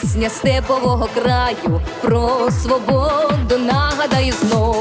Пісня степового краю, про свободу нагадаю знов.